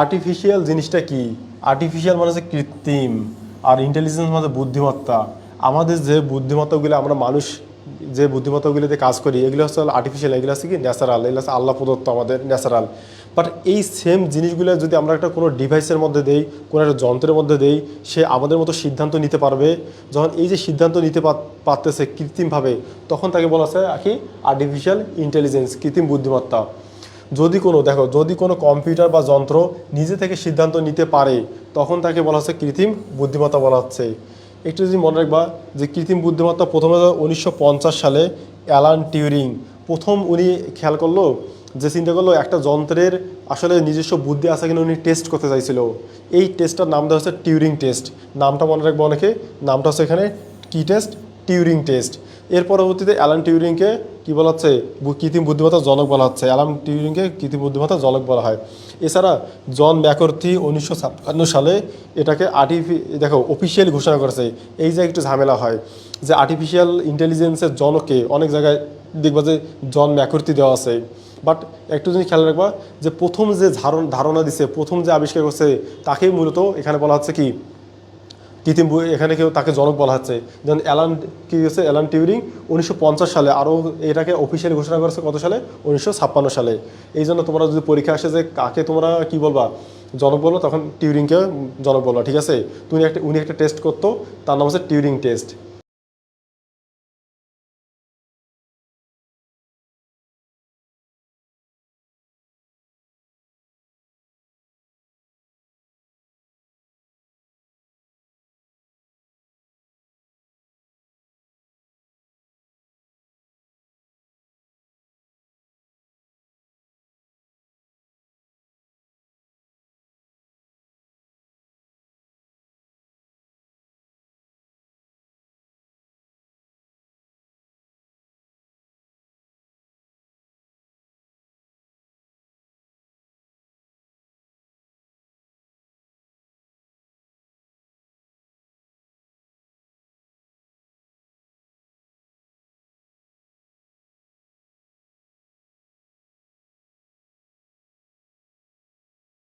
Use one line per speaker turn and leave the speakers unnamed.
Artificial জিনিসটা কি? Artificial মানে হচ্ছে কৃত্রিম, আর ইন্টেলিজেন্স মানে বুদ্ধিমত্তা। আমাদের যে বুদ্ধিমত্তাগুলো, আমরা মানুষ যে বুদ্ধিমত্তাগুলিতে কাজ করি, এগুলো হচ্ছে আর্টিফিশিয়াল এগুলো হচ্ছে কি? ন্যাচারাল এগুলো হচ্ছে আল্লাহ প্রদত্ত আমাদের ন্যাচারাল বাট এই সেম জিনিসগুলো যদি আমরা একটা কোনো ডিভাইসের মধ্যে দেই, কোনো একটা যন্ত্রের মধ্যে দেই, সে আমাদের মতো সিদ্ধান্ত নিতে পারবে। যখন এই যে সিদ্ধান্ত নিতে পারতেছে কৃত্রিমভাবে, তখন তাকে বলা হয় কি? আর্টিফিশিয়াল ইন্টেলিজেন্স কৃত্রিম বুদ্ধিমত্তা। যদি কোনো, দেখো, যদি কোনো কম্পিউটার বা যন্ত্র নিজে থেকে সিদ্ধান্ত নিতে পারে, তখন তাকে বলা হচ্ছে কৃত্রিম বুদ্ধিমত্তা বলা হচ্ছে। একটু যদি মনে রাখবা যে কৃত্রিম বুদ্ধিমত্তা প্রথমে উনিশশো পঞ্চাশ সালে অ্যালান টিউরিং, প্রথম উনি খেয়াল করল যে, চিন্তা করল একটা যন্ত্রের আসলে নিজস্ব বুদ্ধি আছে কিনা উনি টেস্ট করতে চাইছিল। এই টেস্টটার নাম দেওয়া হচ্ছে টিউরিং টেস্ট নামটা মনে রাখব অনেকে, নামটা হচ্ছে এখানে কি টেস্ট টিউরিং টেস্ট এর পরবর্তীতে অ্যালান টিউরিংকে কি বলা হচ্ছে কৃত্রিম বুদ্ধিমত্তার জনক বলা হচ্ছে। অ্যালান টিউরিংকে কৃত্রিম বুদ্ধিমত্তার জনক বলা হয়। এছাড়া জন ম্যাকর্থি উনিশশো ছাপ্পান্ন সালে এটাকে আর্টিফি দেখো অফিসিয়ালি ঘোষণা করেছে। এই যে একটু ঝামেলা হয়, যে আর্টিফিশিয়াল ইন্টেলিজেন্সের জনকে অনেক জায়গায় দেখবা যে জন ম্যাকর্থি দেওয়া আছে। বাট একটু জিনিস খেয়াল রাখবা, যে প্রথম যে ধারণা দিছে, প্রথম যে আবিষ্কার করছে, তাকেই মূলত এখানে বলা হচ্ছে কি কৃত্রিম এখানে কেউ তাকে জনক বলা হচ্ছে। যেমন অ্যালান, কি হচ্ছে অ্যালান টিউরিং, উনিশশো পঞ্চাশ সালে আরও এটাকে অফিসিয়ালি ঘোষণা করেছে কত সালে? উনিশশো ছাপ্পান্ন সালে। এই জন্য তোমরা যদি পরীক্ষা আসে যে কাকে তোমরা কি বলবা? জনক বলো তখন টিউরিংকে জনক বলবা, ঠিক আছে? তুমি একটা উনি একটা টেস্ট করতো, তার নাম হচ্ছে টিউরিং টেস্ট